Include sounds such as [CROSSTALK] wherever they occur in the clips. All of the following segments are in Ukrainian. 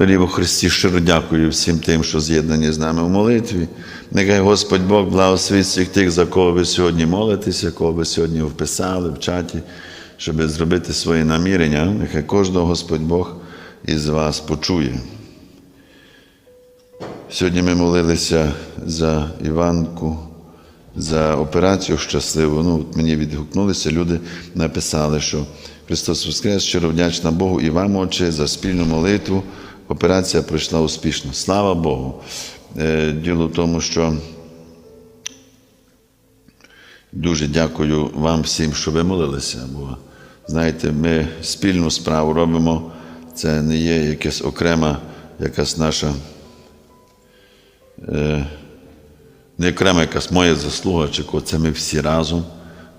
Дорі во Христі, щиро дякую всім тим, що з'єднані з нами в молитві. Нехай Господь Бог благословить всіх тих, за кого ви сьогодні молитеся, кого ви сьогодні вписали в чаті, щоб зробити свої намірення. Нехай кожного Господь Бог із вас почує. Сьогодні ми молилися за Іванку, за операцію щасливу. Ну, от мені відгукнулися, люди написали, що Христос Воскрес, щиро вдячна Богу і вам, Отче, за спільну молитву. Операція пройшла успішно. Слава Богу. Е, Діло в тому, що дуже дякую вам всім, що ви молилися. Бо, знаєте, ми спільну справу робимо. Це не є якась окрема, якась наша не окрема якась моя заслуга, чи ко- це ми всі разом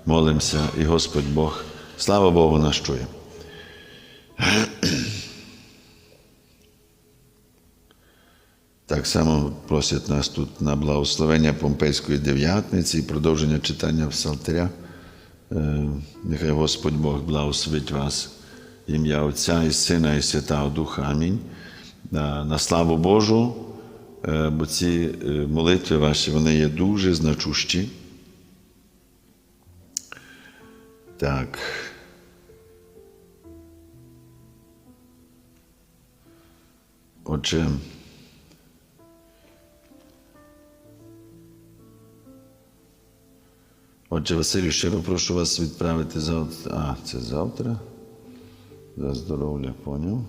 молимося, і Господь Бог, слава Богу, нас чує. Так само просять нас тут на благословення Помпейської дев'ятниці і продовження читання Псалтиря. Е, Нехай Господь Бог благословить вас, ім'я Отця і Сина, і Святого Духа. Амінь. На, на славу Божу, е, бо ці е, молитви ваші вони є дуже значущі. Так. Отже. Отже, Василю, щиро прошу вас відправити завтра. А, це завтра. За здоров'я, поняв.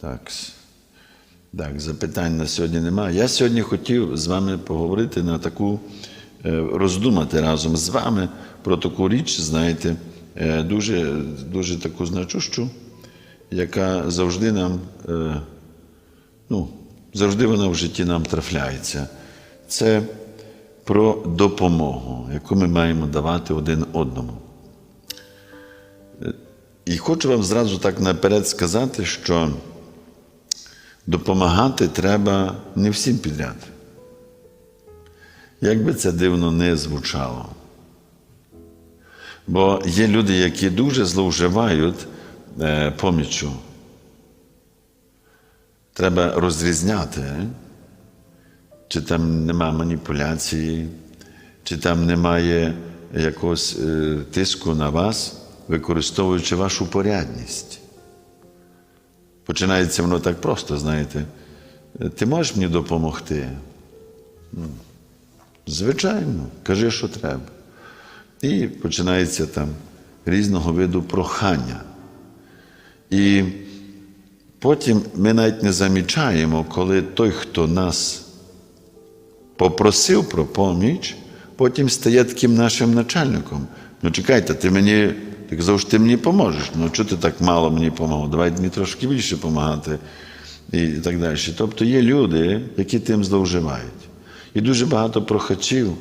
Так. Так, запитань на сьогодні немає. Я сьогодні хотів з вами поговорити на таку, е, роздумати разом з вами про таку річ, знаєте, е, дуже, дуже таку значущу, яка завжди нам, е, ну, завжди вона в житті нам трафляється. Це про допомогу, яку ми маємо давати один одному. І хочу вам зразу так наперед сказати, що допомагати треба не всім підряд. Як би це дивно не звучало. Бо є люди, які дуже зловживають е, поміччю. Треба розрізняти, чи там нема маніпуляції, чи там немає якогось е, тиску на вас, використовуючи вашу порядність. Починається воно так просто, знаєте. Ти можеш мені допомогти? Ну, Звичайно, кажи, що треба. І починається там різного виду прохання. І потім ми навіть не замічаємо, коли той, хто нас попросив про поміч, потім стає таким нашим начальником. Ну, чекайте, ти мені що ти мені поможеш. Ну, чого ти так мало мені допомагав? Давай мені трошки більше допомагати. І так далі. Тобто є люди, які тим зловживають. І дуже багато прохачів,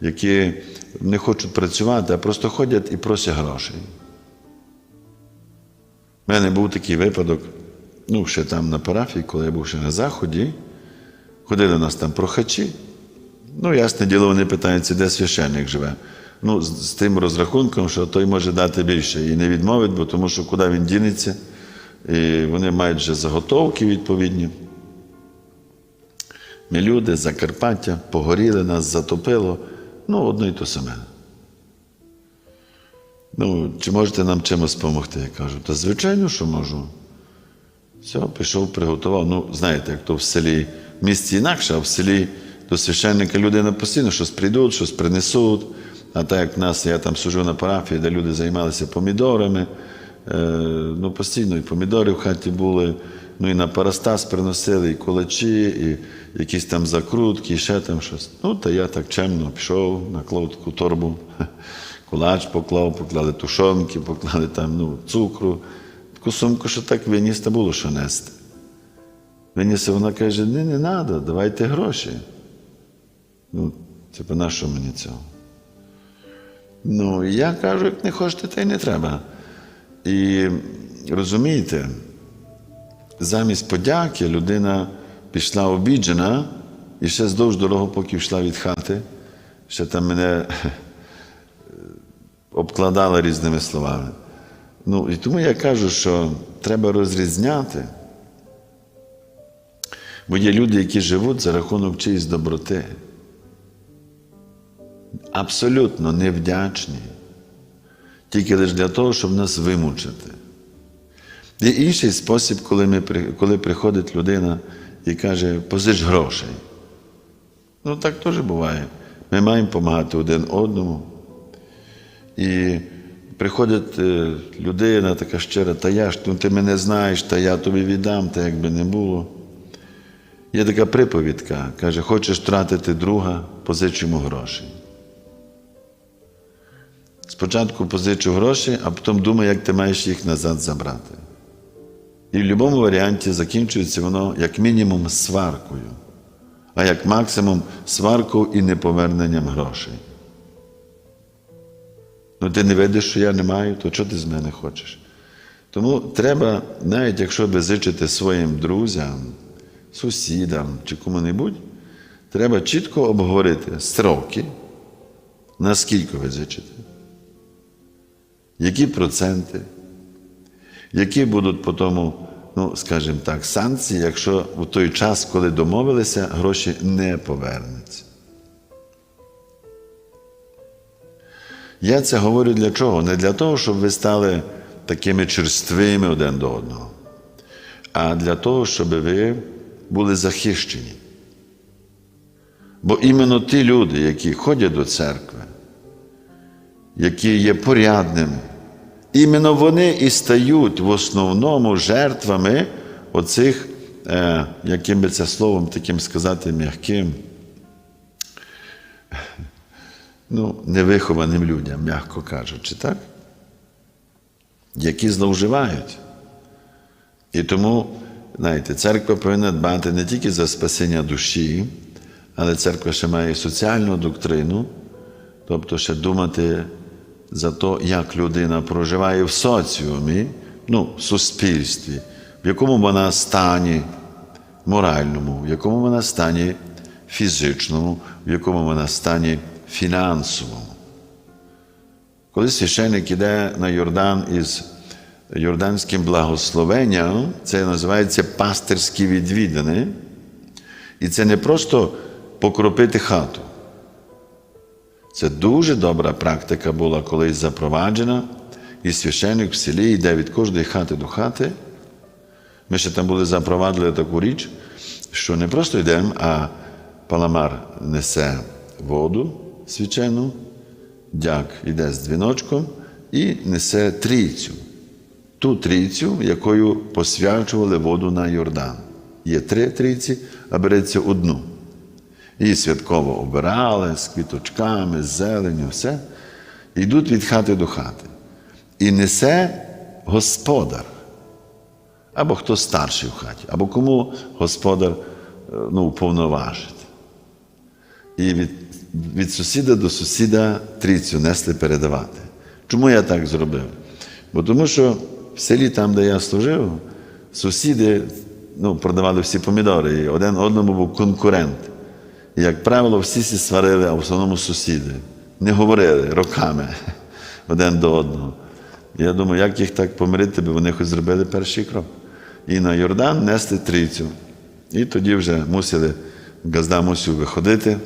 які не хочуть працювати, а просто ходять і просять грошей. У мене був такий випадок, ну, ще там на парафії, коли я був ще на Заході, ходили до нас там прохачі. Ну, ясне діло, вони питаються, де священник живе. Ну, з, з тим розрахунком, що той може дати більше і не відмовить, бо тому що куди він дінеться, і вони мають вже заготовки відповідні. Ми люди, Закарпаття, погоріли, нас затопило. Ну, одно і то саме. Ну, чи можете нам чимось допомогти? Я кажу, та звичайно, що можу. Все, пішов, приготував. Ну, знаєте, як то в селі, в місті інакше, а в селі до священника людина постійно щось прийдуть, щось принесуть. А так як в нас, я там сужу на парафії, де люди займалися помідорами, е, ну постійно і помідори в хаті були, ну і на парастас приносили, і кулачі, і якісь там закрутки, і ще там щось. Ну, та я так чемно пішов, наклав таку торбу, [LAUGHS] кулач поклав, поклали тушонки, поклали там ну, цукру. Таку сумку, що так виніс, та було що нести. Виніс, вона каже, не, не треба, давайте гроші. Ну, типу, на що мені цього? Ну, я кажу, як не хочете, та й не треба. І розумієте, замість подяки людина пішла обіджена і ще здовж дорогу, поки йшла від хати, ще там мене [LAUGHS] обкладала різними словами. Ну, і тому я кажу, що треба розрізняти. Бо є люди, які живуть за рахунок чиїсь доброти. Абсолютно невдячні. Тільки лише для того, щоб нас вимучити. Є інший спосіб, коли, ми, коли приходить людина і каже, позич грошей. Ну, так теж буває. Ми маємо допомагати один одному. І приходить е, людина така щира, та я ж ну, ти мене знаєш, та я тобі віддам, та як би не було. Є така приповідка, каже, хочеш втратити друга, позич йому гроші. Спочатку позичу гроші, а потім думай, як ти маєш їх назад забрати. І в будь-якому варіанті закінчується воно як мінімум сваркою, а як максимум сваркою і неповерненням грошей. Ну, ти не видиш, що я не маю, то що ти з мене хочеш? Тому треба, навіть якщо ви зичите своїм друзям, сусідам чи кому-небудь, треба чітко обговорити строки, наскільки ви зичите, які проценти, які будуть по тому, ну, скажімо так, санкції, якщо в той час, коли домовилися, гроші не повернуться. Я це говорю для чого? Не для того, щоб ви стали такими черствими один до одного, а для того, щоб ви були захищені. Бо іменно ті люди, які ходять до церкви, які є порядними, іменно вони і стають в основному жертвами оцих, е, яким би це словом таким сказати, м'яким, ну, невихованим людям, м'яко кажучи, так? Які зловживають. І тому, знаєте, церква повинна дбати не тільки за спасіння душі, але церква ще має соціальну доктрину, тобто ще думати за те, як людина проживає в соціумі, ну, в суспільстві, в якому вона стані моральному, в якому вона стані фізичному, в якому вона стані фінансовому. Коли священник іде на Йордан із Йорданським благословенням, це називається пастирські відвідини. І це не просто покропити хату. Це дуже добра практика була колись запроваджена, і священник в селі йде від кожної хати до хати. Ми ще там були запровадили таку річ, що не просто йдемо, а паламар несе воду свячену, дяк йде з дзвіночком і несе трійцю. Ту трійцю, якою посвячували воду на Йордан. Є три трійці, а береться одну. Її святково обирали з квіточками, з зеленю, все. Йдуть від хати до хати. І несе господар. Або хто старший в хаті, або кому господар е, ну, уповноважить. І від, від сусіда до сусіда трійцю несли передавати. Чому я так зробив? Бо тому що в селі, там, де я служив, сусіди ну, продавали всі помідори, і один одному був конкурент. І, як правило, всі сі сварили, а в основному сусіди. Не говорили роками [LAUGHS] один до одного. Я думаю, як їх так помирити, бо вони хоч зробили перший крок. І на Йордан несли трійцю. І тоді вже мусили, газда мусив виходити.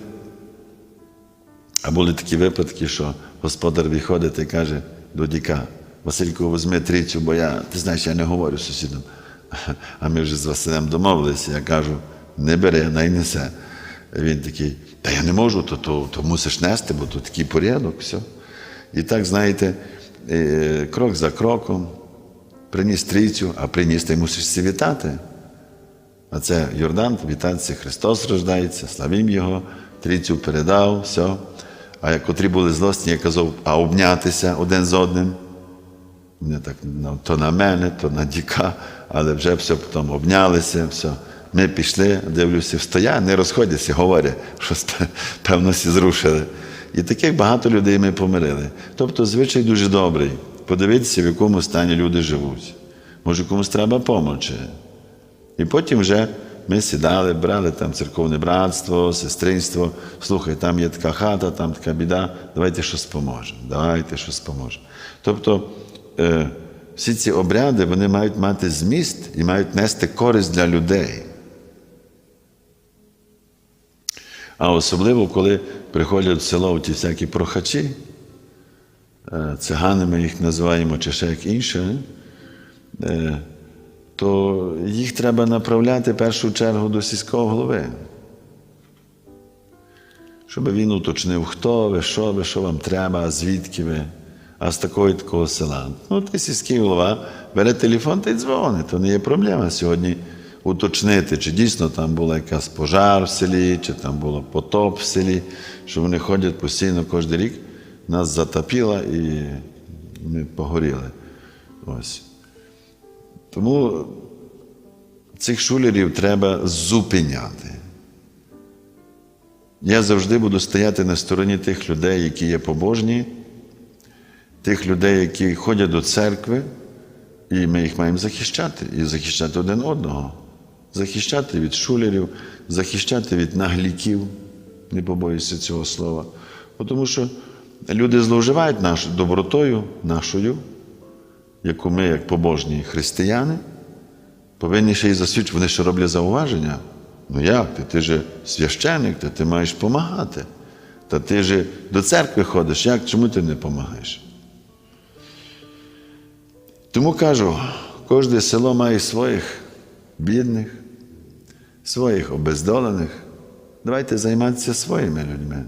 А були такі випадки, що господар виходить і каже до діка, Василько, візьми трійцю, бо я, ти знаєш, я не говорю з сусідом. А ми вже з Василем домовилися. Я кажу, не бери, най несе. Він такий, та я не можу, то, то, то мусиш нести, бо тут такий порядок, все. І так, знаєте, е, крок за кроком, приніс трійцю, а приніс, ти мусиш всі вітати. А це Йордан, вітатися, Христос рождається, славім Його, трійцю передав, все. А котрі були злосні, я казав, а обнятися один з одним. Вони так, ну, то на мене, то на діка, але вже все потім обнялися, все. Ми пішли, дивлюся, встоя, не розходяться, говорять, що певно всі зрушили. І таких багато людей ми помирили. Тобто, звичай дуже добрий. Подивитися, в якому стані люди живуть. Може, комусь треба помочі. І потім вже ми сідали, брали там церковне братство, сестринство. Слухай, там є така хата, там така біда, давайте щось поможемо. Давайте щось поможемо. Тобто всі ці обряди вони мають мати зміст і мають нести користь для людей. А особливо, коли приходять в село ті всякі прохачі, цигани ми їх називаємо, чи ще як інше, то їх треба направляти в першу чергу до сільського голови. Щоб він уточнив, хто ви, що ви, що вам треба, звідки ви, а з такого і такого села. Ну, ти сільський голова бере телефон та й дзвонить, то не є проблема сьогодні уточнити, чи дійсно там була якась пожар в селі, чи там було потоп в селі, що вони ходять постійно кожен рік, нас затопило і ми погоріли. Ось. Тому цих шулерів треба зупиняти. Я завжди буду стояти на стороні тих людей, які є побожні, тих людей, які ходять до церкви, і ми їх маємо захищати, і захищати один одного. Захищати від шулерів, захищати від нагліків, не побоюся цього слова. Тому що люди зловживають нашою добротою, нашою, яку ми, як побожні християни, повинні ще й засвідчити, вони ще роблять зауваження. Ну як ти? Ти же священник, та ти маєш допомагати. Та ти же до церкви ходиш, як? Чому ти не допомагаєш? Тому кажу, кожне село має своїх бідних, своїх обездолених. Давайте займатися своїми людьми.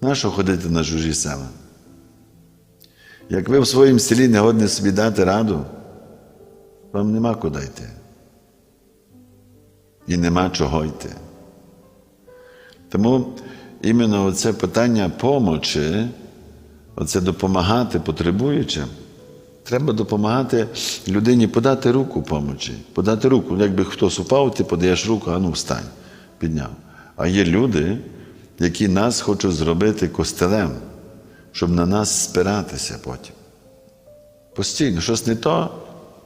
Нащо ходити на чужі села? Як ви в своїм селі не годні собі дати раду, вам нема куди йти. І нема чого йти. Тому іменно це питання помочі, оце допомагати потребуючим, треба допомагати людині подати руку помочі, подати руку. Якби хтось упав, ти подаєш руку, а ну встань, підняв. А є люди, які нас хочуть зробити костелем, щоб на нас спиратися потім. Постійно, щось не то,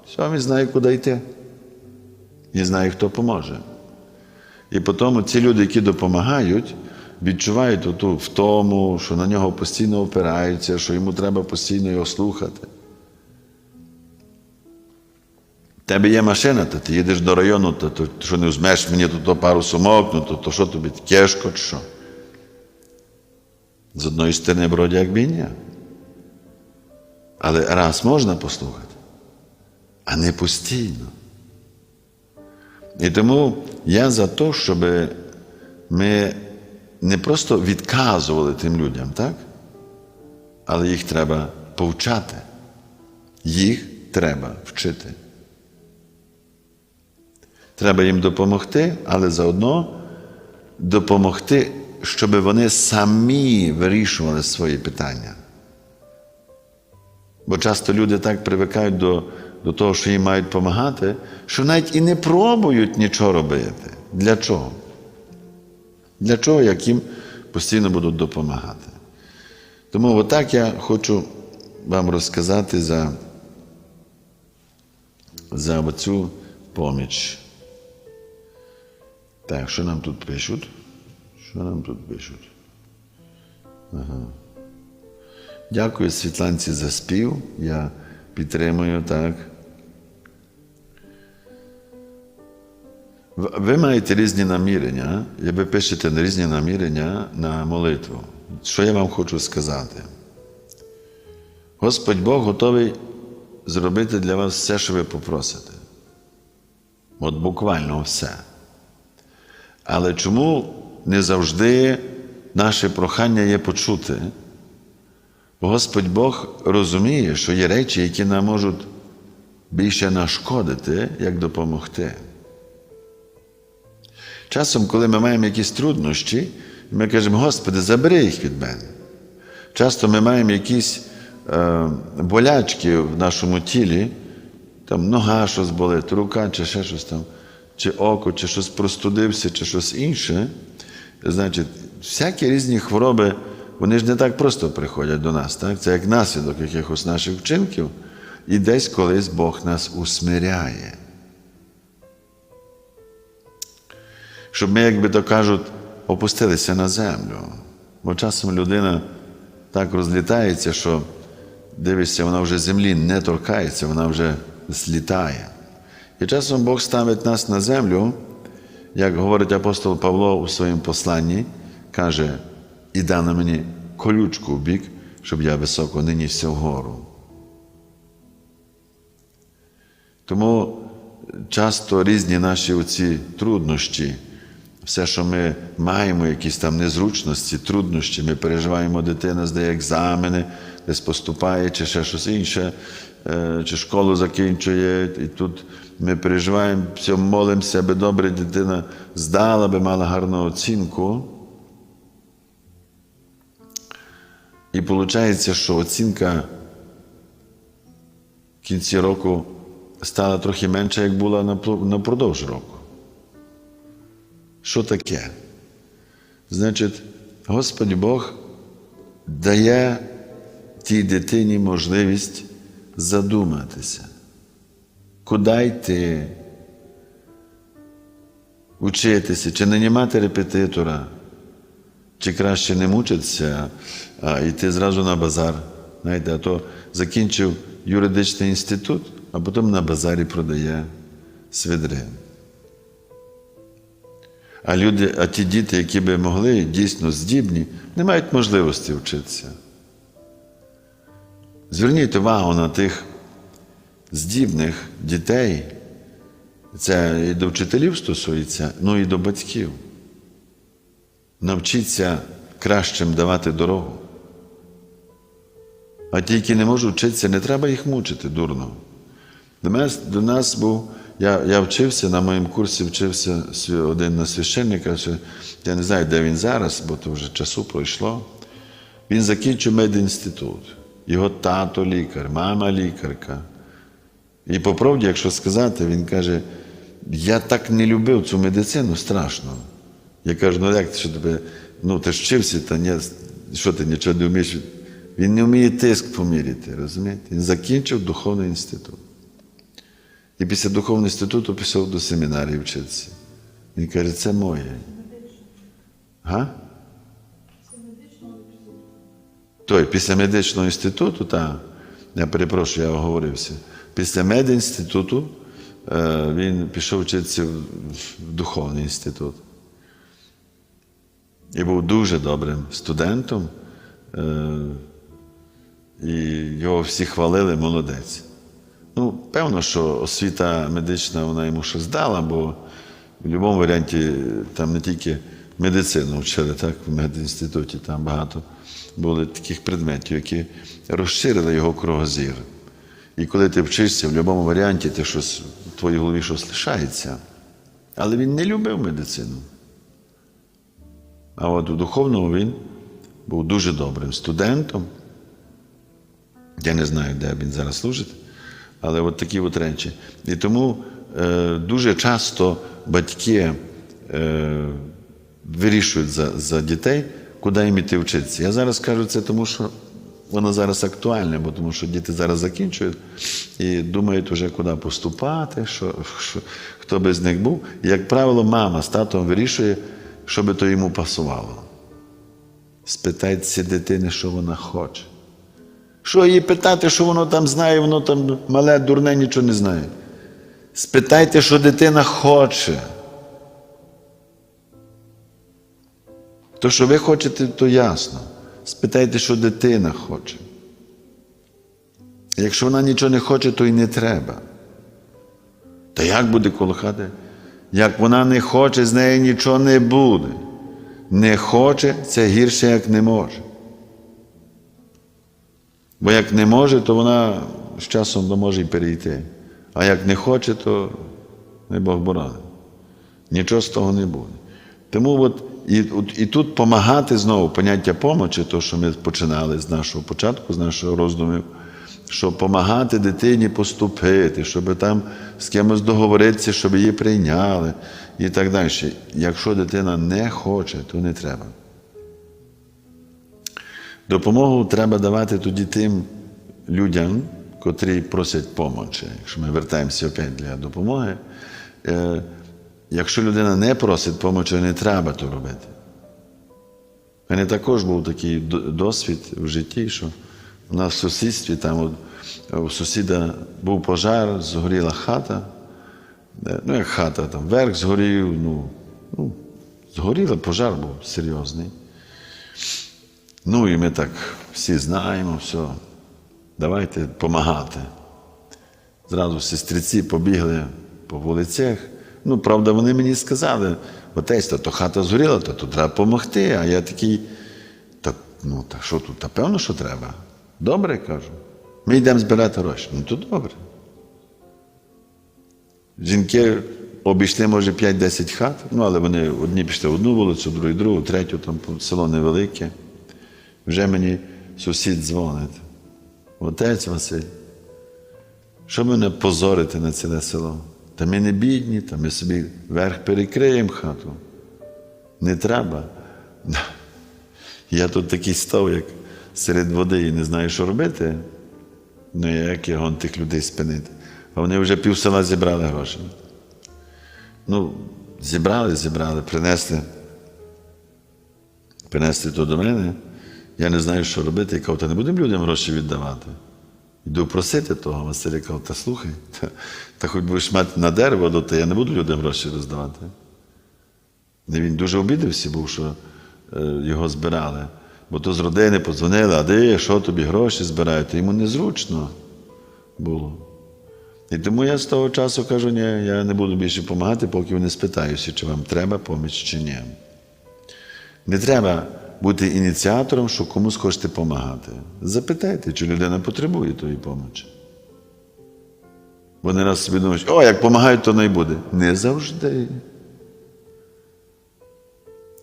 все, він знає, куди йти. І знає, хто поможе. І потім ці люди, які допомагають, відчувають оту втому, що на нього постійно опираються, що йому треба постійно його слухати. Тебе є машина, то ти їдеш до району, то, то що не візьмеш мені тут пару сумок, ну то, то що тобі тяжко чи що? З одної сторони, вроді як бійня. Але раз можна послухати, а не постійно. І тому я за те, щоб ми не просто відказували тим людям, так? але їх треба повчати. Їх треба вчити. Треба їм допомогти, але заодно допомогти, щоб вони самі вирішували свої питання. Бо часто люди так привикають до, до того, що їм мають допомагати, що навіть і не пробують нічого робити. Для чого? Для чого, як їм постійно будуть допомагати? Тому отак я хочу вам розказати за, за оцю поміч. Так, що нам тут пишуть? Нам тут пишуть? Ага. Дякую Світланці за спів. Я підтримую так. Ви маєте різні намірення, і ви пишете різні намірення на молитву. Що я вам хочу сказати? Господь Бог готовий зробити для вас все, що ви попросите. От буквально все. Але чому не завжди наше прохання є почути? Господь Бог розуміє, що є речі, які нам можуть більше нашкодити, як допомогти. Часом, коли ми маємо якісь труднощі, ми кажемо, Господи, забери їх від мене. Часто ми маємо якісь е, болячки в нашому тілі, там нога щось болить, рука чи ще щось там, чи око, чи щось простудився, чи щось інше. Значить, всякі різні хвороби, вони ж не так просто приходять до нас. Так? Це як наслідок якихось наших вчинків, і десь колись Бог нас усмиряє. щоб ми, як би то кажуть, опустилися на землю. Бо часом людина так розлітається, що дивишся, вона вже землі не торкається, вона вже злітає. І часом Бог ставить нас на землю, як говорить апостол Павло у своєму посланні, каже, і дано мені колючку в бік, щоб я високо не нісся вгору. Тому часто різні наші оці труднощі, все, що ми маємо, якісь там незручності, труднощі, ми переживаємо, дитина здає екзамени, десь поступає, чи ще щось інше, е, чи школу закінчує. І тут ми переживаємо, молимося, аби добре дитина здала, би мала гарну оцінку. І виходить, що оцінка в кінці року стала трохи менша, як була напродовж року. Що таке? Значить, Господь Бог дає тій дитині можливість задуматися, куди йти, учитися, чи нанімати репетитора, чи краще не мучитися, а йти зразу на базар. Знаєте, а то закінчив юридичний інститут, а потім на базарі продає свидри. А люди, а ті діти, які би могли, дійсно здібні, не мають можливості вчитися. Зверніть увагу на тих здібних дітей. Це і до вчителів стосується, ну і до батьків. Навчіться кращим давати дорогу. А ті, які не можуть вчитися, не треба їх мучити дурно. До нас, до нас був, я, я вчився, на моєму курсі вчився один на священника, я не знаю, де він зараз, бо то вже часу пройшло. Він закінчив медінститут. Його тато лікар, мама лікарка. І по правді, якщо сказати, він каже: я так не любив цю медицину страшно. Я кажу, ну як ти що тебе, ну ти ж вчився, та ні, що ти нічого не вмієш. Він не вміє тиск поміряти, розумієте? Він закінчив духовний інститут. І після духовного інституту пішов до семінарії вчитися. Він каже, це моє. Га? Той, після медичного інституту, так, я перепрошую, я оговорився. Після медінституту е, він пішов вчитися в, духовний інститут. І був дуже добрим студентом. Е, і його всі хвалили, молодець. Ну, певно, що освіта медична вона йому щось дала, бо в будь-якому варіанті там не тільки медицину вчили, так, в медінституті там багато було таких предметів, які розширили його кругозір. І коли ти вчишся в будь-якому варіанті, ти щось, в твоїй голові щось лишається. Але він не любив медицину. А от у духовному він був дуже добрим студентом. Я не знаю, де він зараз служить, але от такі от речі. І тому е, дуже часто батьки е, вирішують за, за дітей, куди їм іти вчитися. Я зараз кажу це тому, що воно зараз актуальне, бо тому що діти зараз закінчують і думають вже, куди поступати, що, що, хто би з них був. Як правило, мама з татом вирішує, що би то йому пасувало. Спитайте дитини, що вона хоче. Що її питати, що воно там знає, воно там мале, дурне, нічого не знає. Спитайте, що дитина хоче. То, що ви хочете, то ясно. Спитайте, що дитина хоче. Якщо вона нічого не хоче, то й не треба. Та як буде коло хати? Як вона не хоче, з нею нічого не буде. Не хоче, це гірше, як не може. Бо як не може, то вона з часом може й перейти. А як не хоче, то не Бог боронить. Нічого з того не буде. Тому от і, і тут допомагати знову поняття помочі, то, що ми починали з нашого початку, з нашого роздумів, щоб допомагати дитині поступити, щоб там з кимось договоритися, щоб її прийняли і так далі. Якщо дитина не хоче, то не треба. Допомогу треба давати тоді тим людям, котрі просять помочі. Якщо ми вертаємося опять для допомоги, е, якщо людина не просить помочі, не треба то робити. У мене також був такий досвід в житті, що у нас в сусідстві, там у сусіда був пожар, згоріла хата. Ну, як хата, там верх згорів, ну, ну згоріла, пожар був серйозний. Ну і ми так всі знаємо, все, давайте допомагати. Зразу сестриці побігли по вулицях. Ну, правда, вони мені сказали, отець, та то хата згоріла, то тут треба допомогти. А я такий, так, ну, так що тут? Та певно, що треба. Добре, кажу. Ми йдемо збирати гроші. Ну, то добре. Жінки обійшли, може, 5-10 хат, ну, але вони одні пішли в одну вулицю, другі другу, третю, там село невелике. Вже мені сусід дзвонить. Отець Василь, що мене позорити на ціле село? Та ми не бідні, та ми собі верх перекриємо хату. Не треба. [LAUGHS] Я тут такий став, як серед води, і не знаю, що робити. Ну, як його тих людей спинити? А вони вже пів села зібрали гроші. Ну, зібрали, зібрали, принесли. Принесли то до мене. Я не знаю, що робити. Я кажу, та не будемо людям гроші віддавати. Йду просити того. Василь каже, та слухай, та, та хоч будеш мати на дерево, то я не буду людям гроші роздавати. І він дуже обідався був, що е, його збирали. Бо то з родини подзвонили, а де, що тобі гроші збирають? Йому незручно було. І тому я з того часу кажу, ні, я не буду більше допомагати, поки не спитаюся, чи вам треба поміч чи ні. Не треба бути ініціатором, що комусь хочете допомагати. Запитайте, чи людина потребує тої допомоги. Вони раз собі думають, о, як допомагають, то не буде. Не завжди.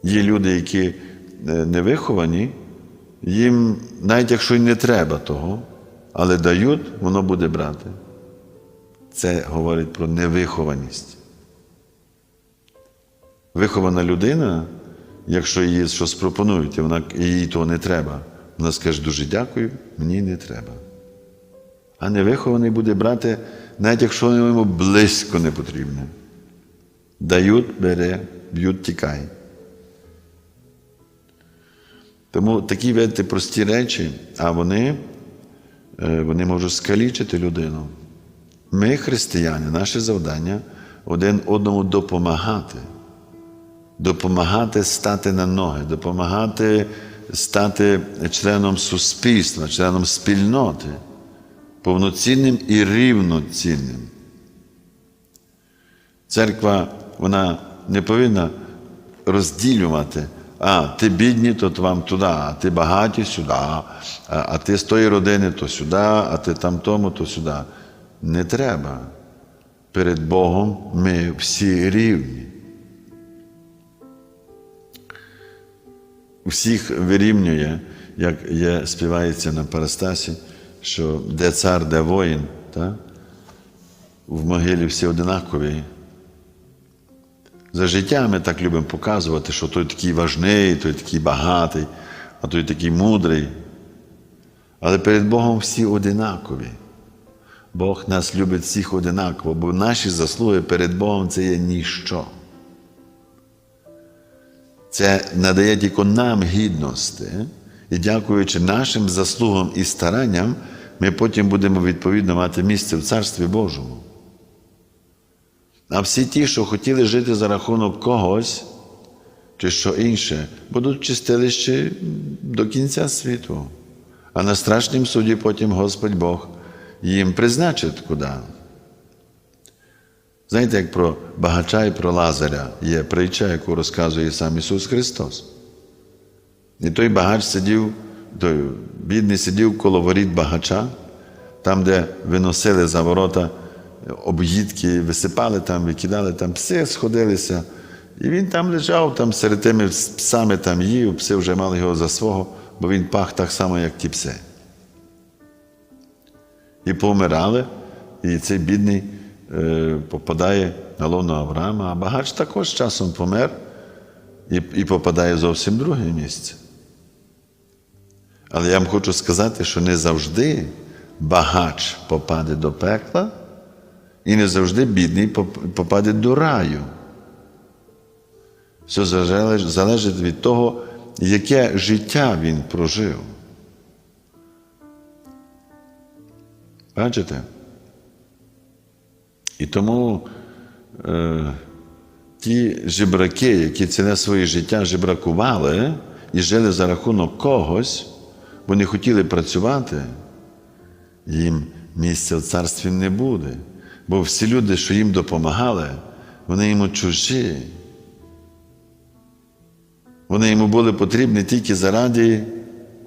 Є люди, які е, не виховані, їм, навіть якщо й не треба того, але дають, воно буде брати. Це говорить про невихованість. Вихована людина, якщо їй щось пропонують, і вона, їй того не треба, вона скаже дуже дякую, мені не треба. А невихований буде брати, навіть якщо йому близько не потрібне. Дають, бере, б'ють, тікай. Тому такі видите, прості речі, а вони, е, вони можуть скалічити людину. Ми, християни, наше завдання один одному допомагати, допомагати стати на ноги, допомагати стати членом суспільства, членом спільноти, повноцінним і рівноцінним. Церква вона не повинна розділювати. А, ти бідні, то вам туди, а ти багаті сюди, а, а ти з тої родини, то сюди, а ти там тому, то сюди. Не треба. Перед Богом ми всі рівні. Всіх вирівнює, як є, співається на Парастасі, що де цар, де воїн, та? в могилі всі одинакові. За життя ми так любимо показувати, що той такий важний, той такий багатий, а той такий мудрий. Але перед Богом всі одинакові. Бог нас любить всіх одинаково, бо наші заслуги перед Богом це є ніщо. Це надає тільки нам гідності, і дякуючи нашим заслугам і старанням, ми потім будемо відповідно мати місце в Царстві Божому. А всі ті, що хотіли жити за рахунок когось чи що інше, будуть чистилищі до кінця світу. А на страшнім суді потім Господь Бог їм призначить куди. Знаєте, як про багача і про Лазаря є притча, яку розказує сам Ісус Христос. І той багач сидів, той бідний сидів коло воріт багача, там, де виносили за ворота об'їдки, висипали там, викидали там пси, сходилися. І він там лежав, там серед тими псами там їв, пси вже мали його за свого, бо він пах так само, як ті пси. І помирали, і цей бідний попадає на лоно Авраама, а багач також часом помер і, і попадає зовсім друге місце. Але я вам хочу сказати, що не завжди багач попаде до пекла, і не завжди бідний попаде до раю. Все залежить від того, яке життя він прожив. Бачите? І тому е, ті жебраки, які ціле своє життя жебракували і жили за рахунок когось, бо не хотіли працювати, їм місця в царстві не буде. Бо всі люди, що їм допомагали, вони йому чужі. Вони йому були потрібні тільки заради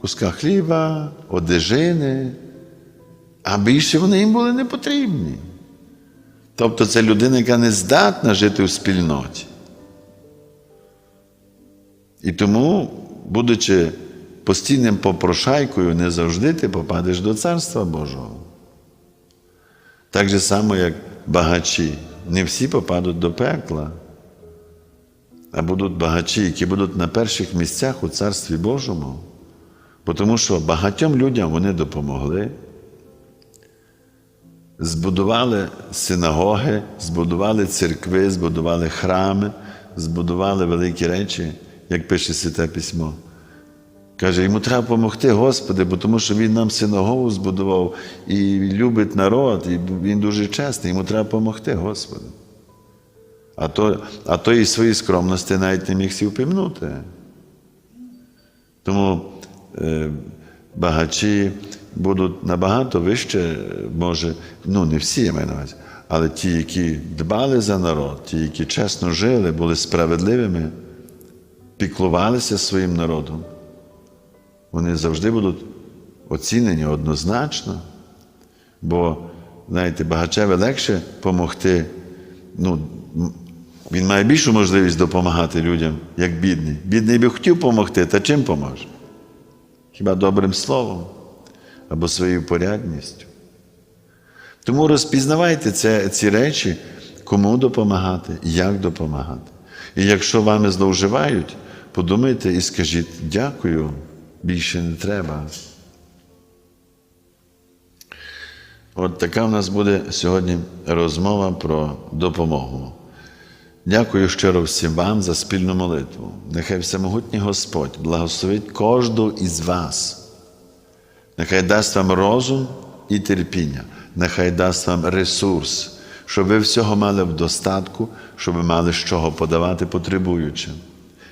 куска хліба, одежини, а більше вони їм були не потрібні. Тобто це людина, яка не здатна жити в спільноті. І тому, будучи постійним попрошайкою, не завжди ти попадеш до Царства Божого. Так же само, як багачі. Не всі попадуть до пекла, а будуть багачі, які будуть на перших місцях у Царстві Божому. Бо Тому що багатьом людям вони допомогли, збудували синагоги, збудували церкви, збудували храми, збудували великі речі, як пише Святе Письмо. Каже, йому треба допомогти, Господи, бо тому що він нам синагогу збудував і любить народ, і він дуже чесний, йому треба допомогти, Господи. А то, а то і свої скромності навіть не міг сів пимнути. Тому е, багачі будуть набагато вище, може, ну не всі я маю на увазі, але ті, які дбали за народ, ті, які чесно жили, були справедливими, піклувалися своїм народом, вони завжди будуть оцінені однозначно. Бо, знаєте, багачеві легше допомогти. Ну, він має більшу можливість допомагати людям, як бідний. Бідний би хотів допомогти, та чим поможе? Хіба добрим словом або своєю порядністю. Тому розпізнавайте це, ці речі, кому допомагати, як допомагати. І якщо вами зловживають, подумайте і скажіть дякую, більше не треба. От така в нас буде сьогодні розмова про допомогу. Дякую щиро всім вам за спільну молитву. Нехай всемогутній Господь благословить кожного із вас. Нехай дасть вам розум і терпіння, нехай дасть вам ресурс, щоб ви всього мали в достатку, щоб ви мали з чого подавати потребуючим.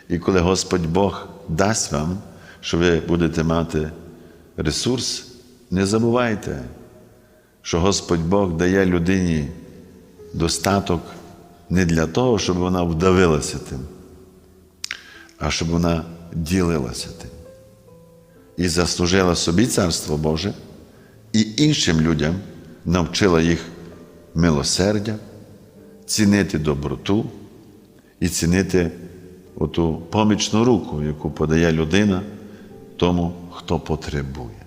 І коли Господь Бог дасть вам, що ви будете мати ресурс, не забувайте, що Господь Бог дає людині достаток не для того, щоб вона вдавилася тим, а щоб вона ділилася тим. І заслужила собі Царство Боже, і іншим людям навчила їх милосердя, цінити доброту і цінити оту помічну руку, яку подає людина тому, хто потребує.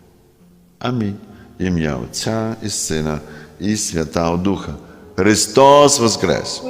Амінь. Ім'я Отця і Сина, і Святого Духа. Христос Воскрес!